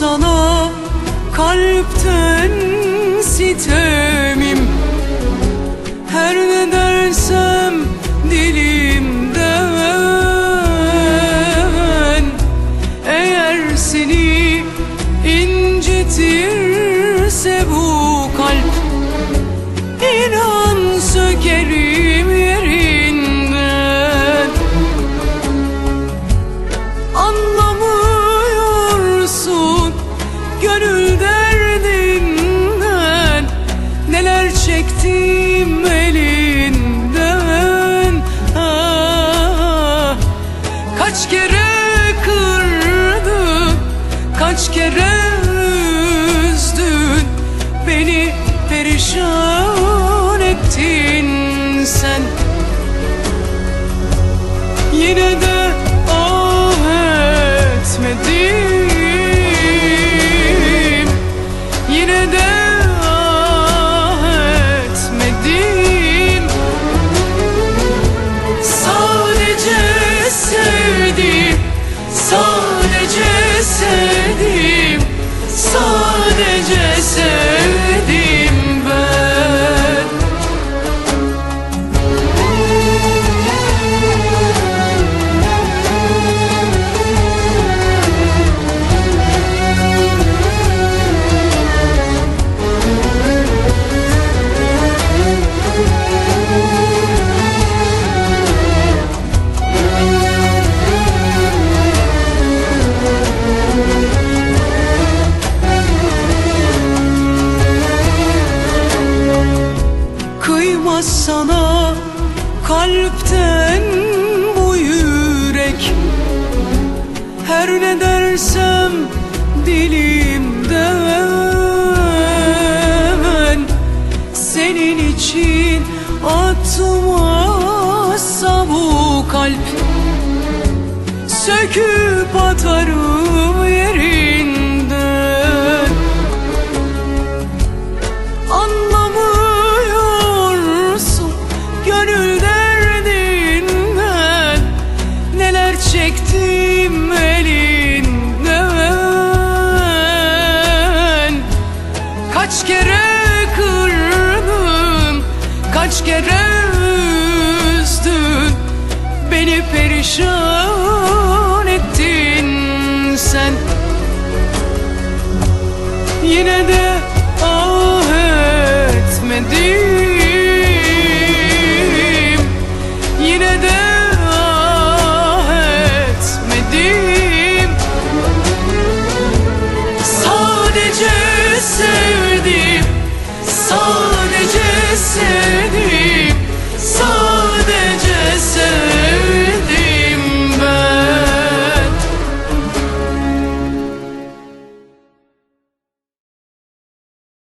sana kalpten sitemim. Her ne dersem dilimden Eğer seni sen Kıymaz sana kalpten bu yürek. Her ne dersem dilimden Senin için atmazsa bu kalp. Söküp atarım yerinden perişan ettin sen. Yine de ah etmedim